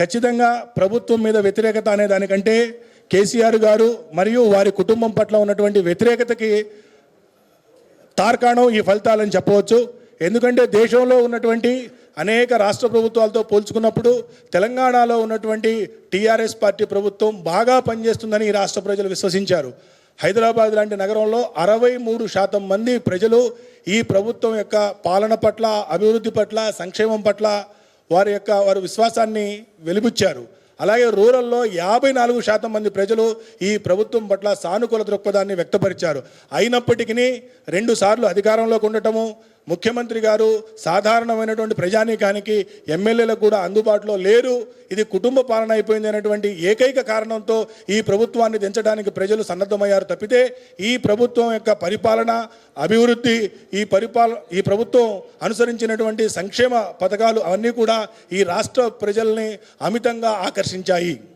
ఖచ్చితంగా ప్రభుత్వం మీద వ్యతిరేకత అనే దానికంటే కేసీఆర్ గారు మరియు వారి కుటుంబం పట్ల ఉన్నటువంటి వ్యతిరేకతకి తార్కాణం ఈ ఫలితాలని చెప్పవచ్చు. ఎందుకంటే దేశంలో ఉన్నటువంటి అనేక రాష్ట్ర ప్రభుత్వాలతో పోల్చుకున్నప్పుడు తెలంగాణలో ఉన్నటువంటి టీఆర్ఎస్ పార్టీ ప్రభుత్వం బాగా పనిచేస్తుందని ఈ రాష్ట్ర ప్రజలు విశ్వసించారు. హైదరాబాద్ లాంటి నగరంలో అరవై మూడు శాతం మంది ప్రజలు ఈ ప్రభుత్వం యొక్క పాలన పట్ల అభివృద్ధి పట్ల సంక్షేమం పట్ల వారి యొక్క వారి విశ్వాసాన్ని వెలిబుచ్చారు. అలాగే రూరల్లో యాభై నాలుగు శాతం మంది ప్రజలు ఈ ప్రభుత్వం పట్ల సానుకూల దృక్పథాన్ని వ్యక్తపరిచారు. అయినప్పటికీ రెండు సార్లు అధికారంలోకి ఉండటము ముఖ్యమంత్రి గారు సాధారణమైనటువంటి ప్రజానీకానికి ఎమ్మెల్యేలకు కూడా అందుబాటులో లేరు. ఇది కుటుంబ పాలన అయిపోయింది అనేటువంటి ఏకైక కారణంతో ఈ ప్రభుత్వాన్ని దించడానికి ప్రజలు సన్నద్ధమయ్యారు తప్పితే ఈ ప్రభుత్వం యొక్క పరిపాలన అభివృద్ధి ఈ పరిపాల ఈ ప్రభుత్వం అనుసరించినటువంటి సంక్షేమ పథకాలు అవన్నీ కూడా ఈ రాష్ట్ర ప్రజల్ని అమితంగా ఆకర్షించాయి.